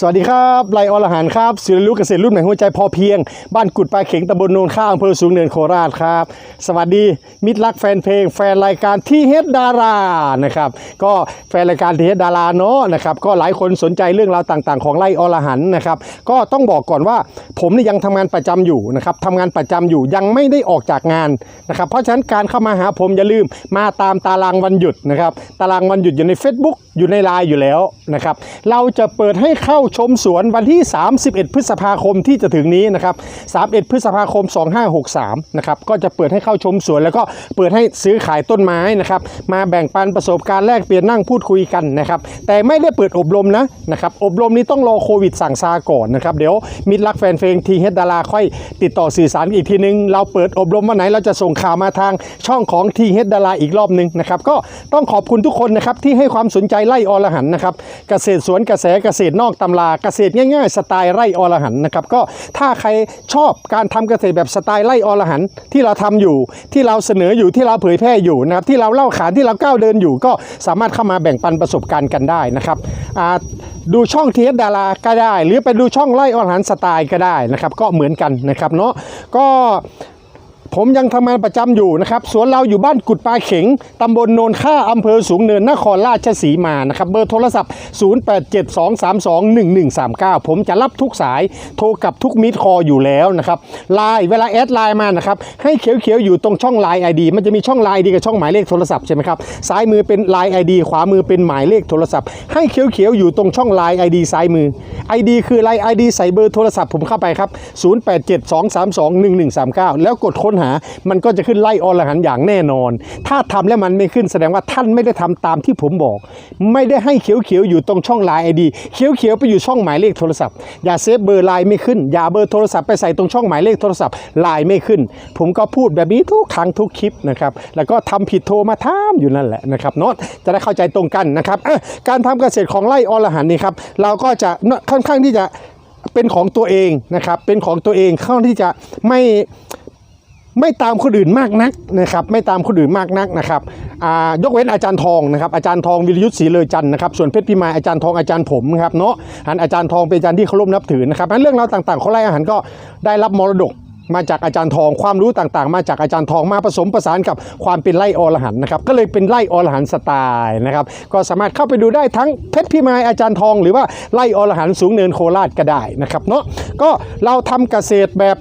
สวัสดีครับไลออรหันครับศิลลุเกษตรรุ่นใหม่หัวใจพอเพียง บ้านกุดปลาเข็งตำบลโนนข้างอำเภอสูงเนินโคราชครับ สวัสดีมิตรรักแฟนเพลง แฟนรายการที่เฮดดารานะครับก็แฟนรายการที่เฮดดาราเนาะนะครับก็หลายคนสนใจเรื่องราวต่างๆ ของไลออรหันนะครับก็ต้องบอกก่อนว่าผมนี่ยังทำงานประจำอยู่นะครับทำงานประจำอยู่ยังไม่ได้ออกจากงานนะครับเพราะฉะนั้นการเข้ามาหาผมอย่าลืมมาตามตารางวันหยุดนะครับตารางวันหยุดอยู่ใน Facebook อยู่ในไลน์อยู่แล้วนะครับเราจะเปิดให้เข้าชมสวนวันที่ 31 พฤษภาคมที่จะถึงนี้นะครับ 31 พฤษภาคม 2563 นะครับ ก็จะเปิดให้เข้าชมสวน แล้วก็เปิดให้ซื้อขายต้นไม้นะครับ มาแบ่งปันประสบการณ์แลกเปลี่ยนนั่งพูดคุยกันนะครับ แต่ไม่ได้เปิดอบรมนะนะครับ อบรมนี้ต้องรอโควิดสั่งซาก่อนนะครับ เดี๋ยวมิตรรักแฟนเพลงทีเฮดดาราค่อยติดต่อสื่อสารอีกทีนึง เราเปิดอบรมวันไหนเราจะส่งข่าวมาทางช่องของทีเฮดดาราอีกรอบนึงนะครับ ก็ต้องขอบคุณทุกคนนะครับที่ให้ความสนใจไล่อรหันนะครับ เกษตรสวนกระแสเกษตรนอกตำราเกษตรง่ายๆ สไตล์ไร่อรหันนะครับก็ถ้าใครชอบการทำเกษตรแบบสไตล์ไร่อรหันที่เราทำอยู่ ที่เราเสนออยู่ที่เราเผยแพร่อยู่นะครับที่เราเล่าขานที่เราก้าวเดินอยู่ ก็สามารถเข้ามาแบ่งปันประสบการณ์กันได้นะครับดูช่องเทีเอสดาราก็ได้ หรือไปดูช่องไร่อรหันสไตล์ก็ได้นะครับก็เหมือนกันนะครับเนาะก็ ผมยังทำงานประจำอยู่นะครับ สวนเราอยู่บ้านกุดปลาเข็งตำบลโนนค่าอำเภอสูงเนินนครราชสีมานะครับ เบอร์โทรศัพท์ 0872321139 ผมจะรับทุกสายโทรกับทุกมิดคออยู่แล้วนะครับไลน์เวลาแอดไลน์มานะครับ ให้เขียวๆอยู่ตรงช่องไลน์ไอดีมันจะมีช่องไลน์ไอดีกับช่องหมายเลขโทรศัพท์ใช่ไหมครับซ้ายมือเป็นไลน์ไอดีขวามือเป็นหมายเลขโทรศัพท์ ให้เขียวๆอยู่ตรงช่องไลน์ไอดีซ้ายมือ ID คือไลน์ไอดีใส่เบอร์โทรศัพท์ผมเข้าไปครับ0872321139 แล้วกดค้นหา มันก็จะขึ้นไล่อรหันต์อย่างแน่นอน ถ้าทำแล้วมันไม่ขึ้นแสดงว่าท่านไม่ได้ทำตามที่ผมบอก ไม่ได้ให้เขียวๆอยู่ตรงช่องไลน์ไอดีเขียวๆไปอยู่ช่องหมายเลขโทรศัพท์ อย่าเซฟเบอร์ไลน์ไม่ขึ้น อย่าเบอร์โทรศัพท์ไปใส่ตรงช่องหมายเลขโทรศัพท์ไลน์ไม่ขึ้น ผมก็พูดแบบนี้ทุกครั้งทุกคลิปนะครับ แล้วก็ทำผิดโทรมาถามอยู่นั่นแหละนะครับเนาะจะได้เข้าใจตรงกันนะครับการทำเกษตรของไร่อรหันต์นี่ครับเราก็จะค่อนข้างที่จะเป็นของตัวเองนะครับ เป็นของตัวเองค่อนข้างที่จะไม่ ไม่ตามคนอื่นมากนักนะครับ ไม่ตามคนอื่นมากนักนะครับยกเว้นอาจารย์ทองนะครับ อาจารย์ทองวิรยุทธ์ศรีเลอจันทร์นะครับ ส่วนเพชรพิมายอาจารย์ทองอาจารย์ผมนะครับเนาะอันอาจารย์ทองเป็นอาจารย์ที่เคารพนับถือนะครับเรื่องราวต่างๆเของไร่อาหารก็ได้รับมรดกมาจากอาจารย์ทองความรู้ต่างๆ มาจากอาจารย์ทองมาผสมประสานกับความเป็นไร่อรหันนะครับก็เลยเป็นไร่อรหันสไตล์นะครับก็สามารถเข้าไปดูได้ทั้งเพชรพิมายอาจารย์ทอง หรือว่าไร่อรหันสูงเนินโคราชก็ได้นะครับเนาะก็เราทำเกษตรแบบ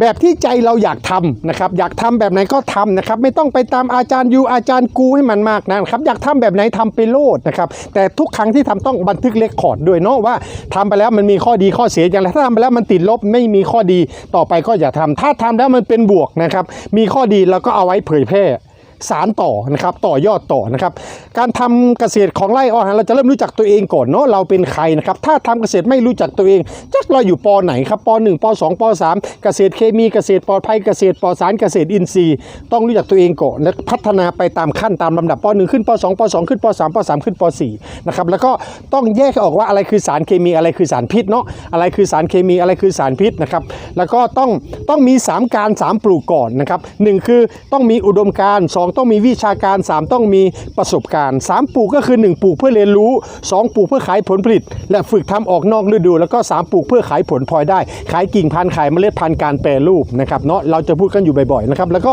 แบบที่ใจเราอยากทำนะครับ อยากทำแบบไหนก็ทำนะครับ ไม่ต้องไปตามอาจารย์ยูอาจารย์กูให้มันมากนะครับ อยากทำแบบไหนทำไปโลดนะครับ แต่ทุกครั้งที่ทำต้องบันทึกเลคคอร์ดด้วยเนาะว่าทำไปแล้วมันมีข้อดีข้อเสียอย่างไรถ้าทำไปแล้วมันติดลบไม่มีข้อดีต่อไปก็อย่าทำถ้าทำแล้วมันเป็นบวกนะครับ มีข้อดีเราก็เอาไว้เผยแพร่ สารต่อนะครับต่อยอดต่อนะครับการทำเกษตรของไร่อรหันเราจะเริ่มรู้จักตัวเองก่อนเนาะเราเป็นใครนะครับถ้าทำเกษตรไม่รู้จักตัวเองจักเราอยู่ปอไหนครับป1ป2ป3เกษตรเคมีเกษตรปลอดภัยเกษตรปลอดสารเกษตรอินทรีย์ต้องรู้จักตัวเองก่อนและพัฒนาไปตามขั้นตามลำดับป1ขึ้นป2ป2ขึ้นป3ป3ขึ้นป4นะครับแล้วก็ต้องแยกออกว่าอะไรคือสารเคมีอะไรคือสารพิษเนาะอะไรคือสารเคมีอะไรคือสารพิษนะครับแล้วก็ต้องต้องมี 3 การ 3 ปลูกก่อนนะครับหคือต้องมีอุดมการณ์สองต้องมีวิชาการ 3 ต้องมีประสบการณ์ 3 ปลูกก็คือ 1 ปลูกเพื่อเรียนรู้ 2 ปลูกเพื่อขายผลผลิต และฝึกทำออกนอกฤดู แล้วก็ 3 ปลูกเพื่อขายผลพลอยได้ ขายกิ่งพันธุ์ขายเมล็ดพันธุ์การแปรรูปนะครับเนาะเราจะพูดกันอยู่บ่อยๆนะครับแล้วก็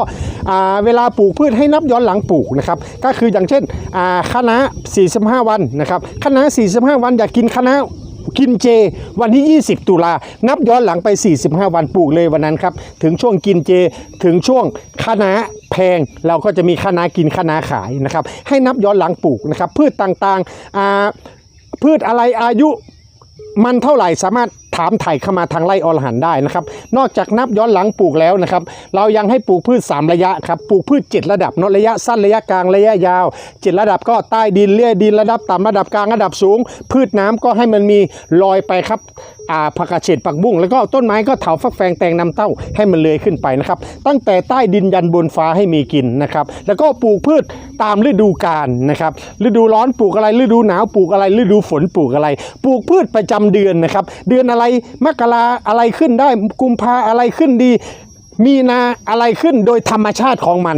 เวลาปลูกพืชให้นับย้อนหลังปลูกนะครับก็คืออย่างเช่นอ่าคะน้า45 วันนะครับคะน้า45 วันอยากกินคะน้า กินเจ วันที่ 20 ตุลา นับย้อนหลังไป 45 วันปลูกเลยวันนั้นครับ ถึงช่วงกินเจ ถึงช่วงคณะแพง เราก็จะมีคณะกินคณะขายนะครับ ให้นับย้อนหลังปลูกนะครับ พืชต่างๆ พืชอะไรอายุมันเท่าไหร่สามารถ ถามไถ่เข้ามาทางไร่อรหันได้นะครับ นอกจากนับย้อนหลังปลูกแล้วนะครับ เรายังให้ปลูกพืช 3 ระยะครับ ปลูกพืช 7 ระดับเนาะระยะสั้นระยะกลางระยะยาว 7 ระดับก็ใต้ดินเลี่ยดินระดับต่ำระดับกลางระดับสูง พืชน้ำก็ให้มันมีลอยไปครับผักกาดเฉดผักบุ้งแล้วก็ต้นไม้ก็เถาฟักแฟงแตงนำเต้าให้มันเลื้อยขึ้นไปนะครับ ตั้งแต่ใต้ดินยันบนฟ้าให้มีกินนะครับ แล้วก็ปลูกพืชตามฤดูกาลนะครับ ฤดูร้อนปลูกอะไรฤดูหนาวปลูกอะไรฤดูฝนปลูกอะไร ปลูกพืชประจำเดือนนะครับ เดือนอะไรมกราอะไรขึ้นได้กุมภาอะไรขึ้นดี มีนาอะไรขึ้นโดยธรรมชาติของมัน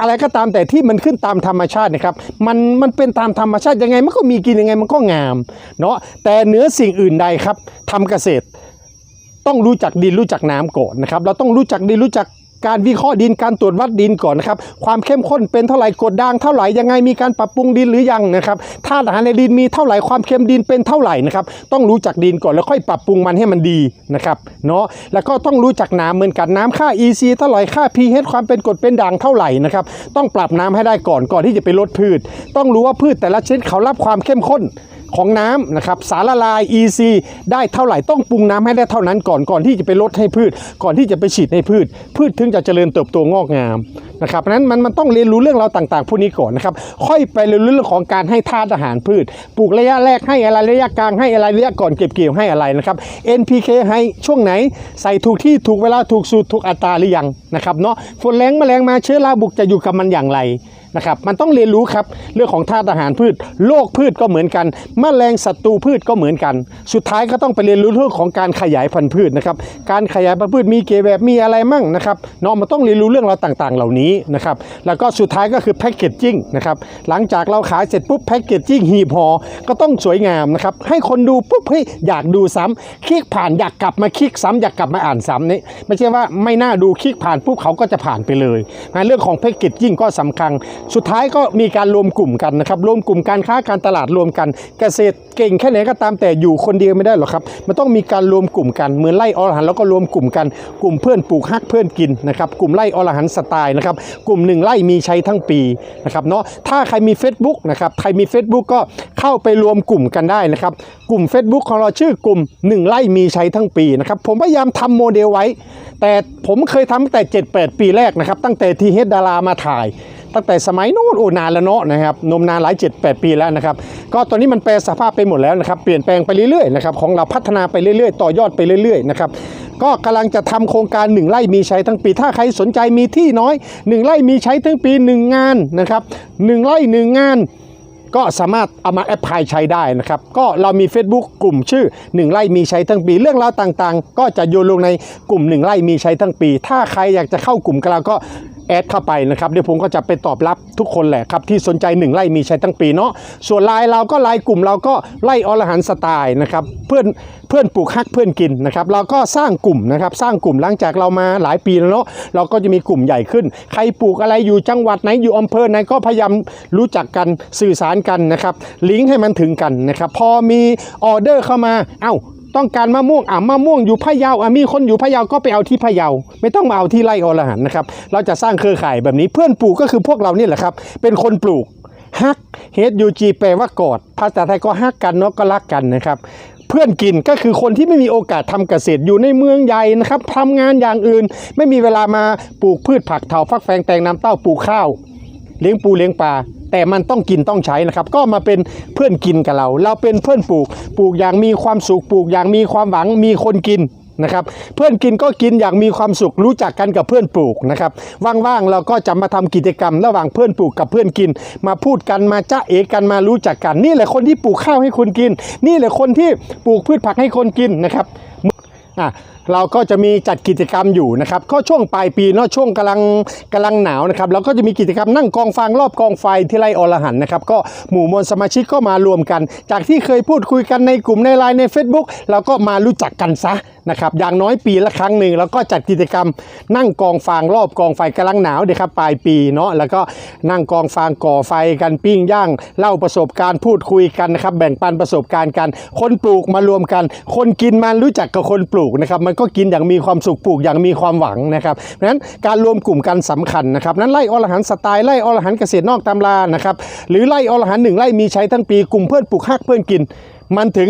อะไรก็ตามแต่ที่มันขึ้นตามธรรมชาตินะครับ มันมันเป็นตามธรรมชาติยังไงมันก็มีกินยังไงมันก็งามเนาะแต่เหนือสิ่งอื่นใดครับทำเกษตร ต้องรู้จักดินรู้จักน้ำก่อนนะครับ เราต้องรู้จักดินรู้จัก การวิเคราะห์ดินการตรวจวัดดินก่อนนะครับความเข้มข้นเป็นเท่าไหร่กดด่างเท่าไหร่ยังไงมีการปรับปรุงดินหรือยังนะครับธาตุอาหารในดินมีเท่าไหร่ความเค็มดินเป็นเท่าไหร่นะครับต้องรู้จักดินก่อนแล้วค่อยปรับปรุงมันให้มันดีนะครับเนาะแล้วก็ต้องรู้จักน้ำเหมือนกันน้ำค่า EC เท่าไหร่ค่า pH ความเป็นกรดเป็นด่างเท่าไหร่นะครับต้องปรับน้ำให้ได้ก่อนก่อนที่จะไปลดพืช ต้องรู้ว่าพืชแต่ละชนิดเขารับความเข้มข้น ของน้ำนะครับสารละลาย EC ได้เท่าไหร่ต้องปรุงน้ำให้ได้เท่านั้นก่อนก่อนที่จะไปลดให้พืช ก่อนที่จะไปฉีดให้พืช พืชถึงจะเจริญเติบโตงอกงามนะครับเพราะนั้นมันมันต้องเรียนรู้เรื่องราวต่างๆพวกนี้ก่อนนะครับค่อยไปเรียนรู้เรื่องของการให้ธาตุอาหารพืช ปลูกระยะแรกให้อะไรระยะกลางให้อะไรระยะก่อนเก็บเกี่ยวให้อะไรนะครับ NPK ให้ช่วงไหนใส่ถูกที่ถูกเวลาถูกสูตรถูกอัตราหรือยังนะครับเนาะฝนแรงแมลงมาเชื้อราบุกจะอยู่กับมันอย่างไร นะครับมันต้องเรียนรู้ครับเรื่องของธาตุอาหารพืชโรคพืชก็เหมือนกันแมลงศัตรูพืชก็เหมือนกัน สุดท้ายก็ต้องไปเรียนรู้เรื่องของการขยายพันธุ์พืชนะครับการขยายพันธุ์พืชมีเกแบบมีอะไรมั่งนะครับเนาะมันต้องเรียนรู้เรื่องราวต่างๆ เหล่านี้นะครับแล้วก็สุดท้ายก็คือแพ็กเกจจิ้งนะครับหลังจากเราขายเสร็จปุ๊บแพ็กเกจจิ้งหีบห่อก็ต้องสวยงามนะครับให้คนดูปุ๊บเฮ้ยอยากดูซ้ำคลิกผ่านอยากกลับมาคลิกซ้ำอยากกลับมาอ่านซ้ำนี่ไม่ใช่ว่าไม่น่าดูคลิกผ่านปุ๊บเขาก็จะผ่านไปเลยนะเรื่องของแพ็กเกจจิ้งก็สำคัญสุดท้ายก็มีการรวมกลุ่มกันนะครับรวมกลุ่มการค้าการตลาดรวมกัน เกษตรเก่งแค่ไหนก็ตามแต่อยู่คนเดียวไม่ได้หรอกครับมันต้องมีการรวมกลุ่มกันเหมือนไล่อรหันแล้วก็รวมกลุ่มกัน กลุ่มเพื่อนปลูกฮักเพื่อนกินนะครับกลุ่มไล่อรหันสไตล์นะครับกลุ่มหนึ่งไล่มีใช้ทั้งปีนะครับเนาะถ้าใครมี Facebook นะครับใครมี Facebook ก็เข้าไปรวมกลุ่มกันได้นะครับกลุ่ม Facebook ของเราชื่อกลุ่มหนึ่งไล่มีใช้ทั้งปีนะครับผมพยายามทำโมเดลไว้ แต่ผมเคยทำตั้งแต่ 7-8 ปีแรกนะครับตั้งแต่ทีเฮดดารามาถ่าย ตั้งแต่สมัยนู้นโอ้นานแล้วเนาะนะครับนมนานหลาย 7 8 ปีแล้วนะครับก็ตอนนี้มันแปลสภาพไปหมดแล้วนะครับเปลี่ยนแปลงไปเรื่อยๆนะครับของเราพัฒนาไปเรื่อยๆ ต่อยอดไปเรื่อยๆนะครับก็กำลังจะทำโครงการ 1ไร่มีใช้ทั้งปี ถ้าใครสนใจมีที่น้อย 1ไร่มีใช้ทั้งปี 1 งานนะครับ1ไร่1งานก็สามารถเอามาแอปพลายใช้ได้นะครับ ก็เรามี Facebook กลุ่มชื่อ 1ไร่มีใช้ทั้งปี เรื่องราวต่างๆ ก็จะโยนลงในกลุ่ม 1ไร่มีใช้ทั้งปี ถ้าใครอยากจะเข้ากลุ่มกับเราก็ แอดเข้าไปนะครับเดี๋ยวผมก็จะไปตอบรับทุกคนแหละครับที่สนใจ1ไร่มีใช้ทั้งปีเนาะส่วนไลน์เราก็ไลน์กลุ่มเราก็ไล่อรหันสไตล์นะครับเพื่อนเพื่อนปลูกฮักเพื่อนกินนะครับเราก็สร้างกลุ่มนะครับสร้างกลุ่มหลังจากเรามาหลายปีแล้วเนาะเราก็จะมีกลุ่มใหญ่ขึ้น ใครปลูกอะไรอยู่จังหวัดไหนอยู่อำเภอไหนก็พยายามรู้จักกันสื่อสารกันนะครับลิงก์ให้มันถึงกันนะครับพอมีออเดอร์เข้ามาเอ้า ต้องการมะม่วงอะมะม่วงอยู่พะเยาอะมีคนอยู่พะเยาก็ไปเอาที่พะเยา ไม่ต้องมาเอาที่ไร่อรหันนะครับ เราจะสร้างเครือข่ายแบบนี้เพื่อนปลูกก็คือพวกเรานี่แหละครับ เป็นคนปลูกฮักเฮดยูจีแปลว่ากอด ภาษาไทยก็ฮักกันเนาะก็รักกันนะครับเพื่อนกินก็คือคนที่ไม่มีโอกาสทำเกษตรอยู่ในเมืองใหญ่นะครับทำงานอย่างอื่น ไม่มีเวลามาปลูกพืชผักเถาฟักแฟงแตงน้ำเต้าปลูกข้าว เลี้ยงปูเลี้ยงปลาแต่มันต้องกินต้องใช้นะครับ ก็มาเป็นเพื่อนกินกับเรา เราเป็นเพื่อนปลูก ปลูกอย่างมีความสุขปลูกอย่างมีความหวังมีคนกินนะครับเพื่อนกินก็กินอย่างมีความสุขรู้จักกันกับเพื่อนปลูกนะครับว่างๆเราก็จะมาทำกิจกรรม ระหว่างเพื่อนปลูกกับเพื่อนกิน มาพูดกันมาจ้าเอกันมารู้จักกัน นี่แหละคนที่ปลูกข้าวให้คนกิน นี่แหละคนที่ปลูกพืชผักให้คนกินนะครับอะ เราก็จะมีจัดกิจกรรมอยู่นะครับก็ช่วงปลายปีเนาะช่วงกำลังกำลังหนาวนะครับเราก็จะมีกิจกรรมนั่งกองฟางรอบกองไฟที่ไร่อรหันนะครับก็หมู่มวลสมาชิกก็มารวมกัน จากที่เคยพูดคุยกันในกลุ่มในไลน์ใน Facebook เราก็มารู้จักกันซะนะครับอย่างน้อยปีละครั้งหนึ่งแล้วก็จัดกิจกรรม นั่งกองฟางรอบกองไฟกำลังหนาวเดี๋ยครับปลายปีเนาะแล้วก็นั่งกองฟางก่อไฟกันปิ้งย่างเล่าประสบการณ์พูดคุยกันนะครับแบ่งปันประสบการณ์กัน คนปลูกมารวมกัน คนกินมารู้จักกับคนปลูกนะครับมันก็กินอย่างมีความสุขปลูกอย่างมีความหวังนะครับเพราะฉะนั้นการรวมกลุ่มกันสำคัญนะครับนั้นไล่อรหันสไตล์ไล่อรหันเกษตรนอกตำรานะครับหรือไล่อรหันหนึ่งไล่มีใช้ทั้งปีกลุ่มเพื่อนปลูกฮักเพื่อนกิน มันถึง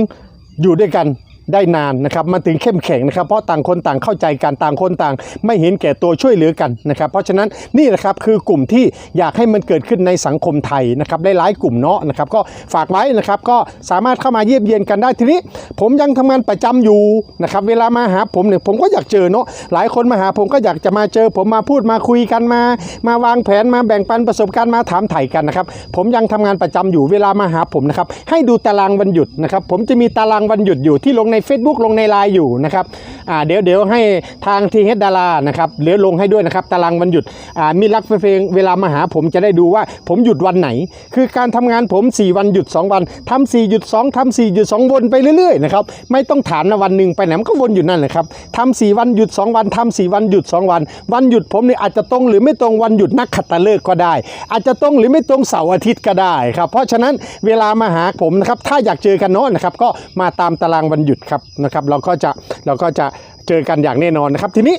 อยู่ด้วยกัน ได้นานนะครับมันถึงเข้มแข็งนะครับ เพราะต่างคนต่างเข้าใจกันต่างคนต่าง ไม่เห็นแก่ตัวช่วยเหลือกันนะครับ เพราะฉะนั้นนี่แหละครับคือกลุ่มที่อยากให้มันเกิดขึ้นในสังคมไทยนะครับได้หลายกลุ่มเนาะนะครับ ก็ฝากไว้นะครับก็สามารถเข้ามาเยี่ยมเยียนกันได้ทีนี้ ผมยังทำงานประจำอยู่นะครับเวลามาหาผมเนี่ยผมก็อยากเจอเนาะหลายคนมาหาผมก็อยากจะมาเจอ ผมมาพูดมาคุยกันมา มาวางแผนมาแบ่งปันประสบการณ์มาถามไถ่กันนะครับผมยังทำงานประจำอยู่เวลามาหาผมนะครับให้ดูตารางวันหยุดนะครับผมจะมีตารางวันหยุดอยู่ที่ลงใน Facebook ลงในไลน์อยู่นะครับ อ่าเดี๋ยวเดี๋ยวให้ทางทีเฮดดารานะครับเดี๋ยวลงให้ด้วยนะครับตารางวันหยุดอ่ามีรักเพลงเวลามาหาผมจะได้ดูว่าผมหยุดวันไหน คือการทำงานผม 4 วันหยุด 2 วันทำ4หยุด2ทำ4หยุด2วนไปเรื่อยๆนะครับไม่ต้องถามนะวันหนึ่งไปไหนมันก็วนอยู่นั่นแหละครับทำ4วันหยุด 2 วันทำ4วันหยุด 2 วัน วันหยุดผมเนี่ยอาจจะตรงหรือไม่ตรงวันหยุดนักขัตฤกษ์ก็ได้ อาจจะตรงหรือไม่ตรงเสาร์อาทิตย์ก็ได้ครับเพราะฉะนั้นเวลามาหาผมนะครับถ้าอยากเจอกันเนาะนะครับก็มาตามตารางวันหยุดครับนะครับเราก็จะเราก็จะ เจอกันอย่างแน่นอนนะครับ ทีนี้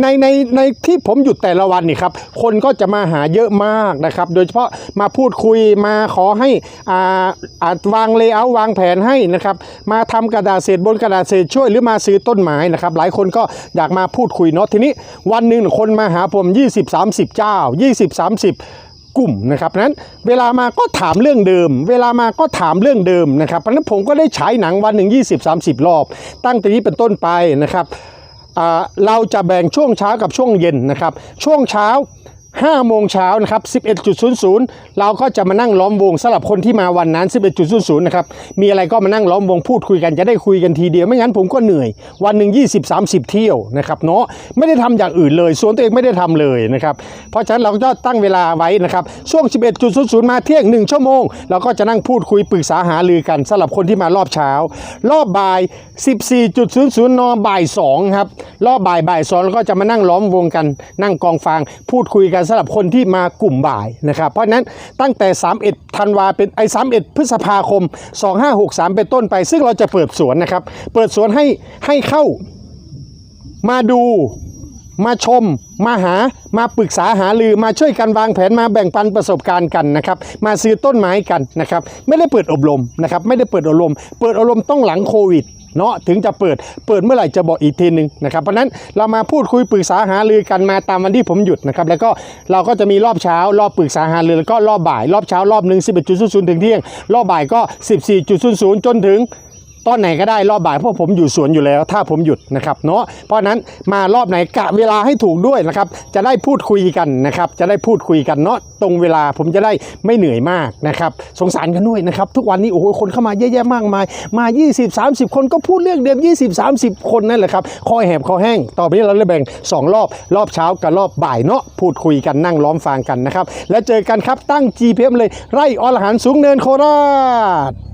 ในในในที่ผมหยุดแต่ละวันนี่ครับคนก็จะมาหาเยอะมากนะครับ โดยเฉพาะมาพูดคุยมาขอให้อ่าอ่าวางเลเยอร์วางแผนให้นะครับ มาทำกระดาษเศษบนกระดาษเศษช่วยหรือมาซื้อต้นไม้นะครับ หลายคนก็อยากมาพูดคุยเนาะทีนี้วันหนึ่งคนมาหาผม 20-30 เจ้า 20-30 กลุ่มนะครับนั้นเวลามาก็ถามเรื่องเดิม เวลามาก็ถามเรื่องเดิมนะครับเพราะนั้นผมก็ได้ฉายหนังวันหนึ่ง20 30 รอบ ตั้งแต่นี้เป็นต้นไปนะครับเราจะแบ่งช่วงเช้ากับช่วงเย็นนะครับ ช่วงเช้า 5โมงเช้านะครับ 11.00 เราก็จะมานั่งล้อมวงสำหรับคนที่มาวันนั้น 11.00 นะครับ มีอะไรก็มานั่งล้อมวงพูดคุยกันจะได้คุยกันทีเดียว ไม่งั้นผมก็เหนื่อย วันหนึ่ง20 30 เที่ยวนะครับเนาะ ไม่ได้ทำอย่างอื่นเลยส่วนตัวเองไม่ได้ทำเลยนะครับ เพราะฉะนั้นเราก็ตั้งเวลาไว้นะครับ ช่วง 11.00 มาเที่ยง 1 ชั่วโมง เราก็จะนั่งพูดคุยปรึกษาหารือกันสำหรับคนที่มารอบเช้า รอบบ่าย 14.00 นบ่าย2ครับ รอบบ่ายบ่ายสองเราก็จะมานั่งล้อมวงกัน นั่งกองฟางพูดคุยกันสำหรับคนที่มากลุ่มบ่ายนะครับเพราะนั้นตั้งแต่ 31ธันวาเป็นไอ้31 พฤษภาคม 2563 เป็นต้นไป ซึ่งเราจะเปิดสวนนะครับ เปิดสวนให้ให้เข้ามาดูมาชม มาหา มาปรึกษาหารือ มาช่วยกันวางแผน มาแบ่งปันประสบการณ์กันนะครับ มาซื้อต้นไม้กันนะครับ ไม่ได้เปิดอบรมนะครับ ไม่ได้เปิดอบรม เปิดอบรมต้องหลังโควิด เนาะถึงจะเปิดเปิดเมื่อไหร่จะบอกอีกทีหนึ่งนะครับเพราะฉะนั้นเรามาพูดคุยปรึกษาหารือกันมาตามวันที่ผมหยุดนะครับแล้วก็เราก็จะมีรอบเช้ารอบปรึกษาหารือแล้วก็รอบบ่าย รอบเช้ารอบหนึ่ง11.00ถึงเที่ยง รอบบ่ายก็ 14.00จนถึง ตอนไหนก็ได้รอบบ่ายเพราะผมอยู่สวนอยู่แล้ว ถ้าผมหยุดนะครับเนาะเพราะนั้นมารอบไหนกะเวลาให้ถูกด้วยนะครับจะได้พูดคุยกันนะครับจะได้พูดคุยกันเนาะตรงเวลาผมจะได้ไม่เหนื่อยมากนะครับสงสารกันด้วยนะครับทุกวันนี้โอ้โหคนเข้ามาเยอะแยะมากมายมา 20 30 คนก็พูดเรื่องเดิม 20 30 คนนั่นแหละครับคอยแหบคอแห้งต่อไปนี้เราเลยแบ่ง 2 รอบรอบเช้ากับรอบบ่ายเนาะพูดคุยกันนั่งล้อมฟังกันนะครับแล้วเจอกันครับตั้ง GPS เลยไร่อรหันสูงเนินโคราช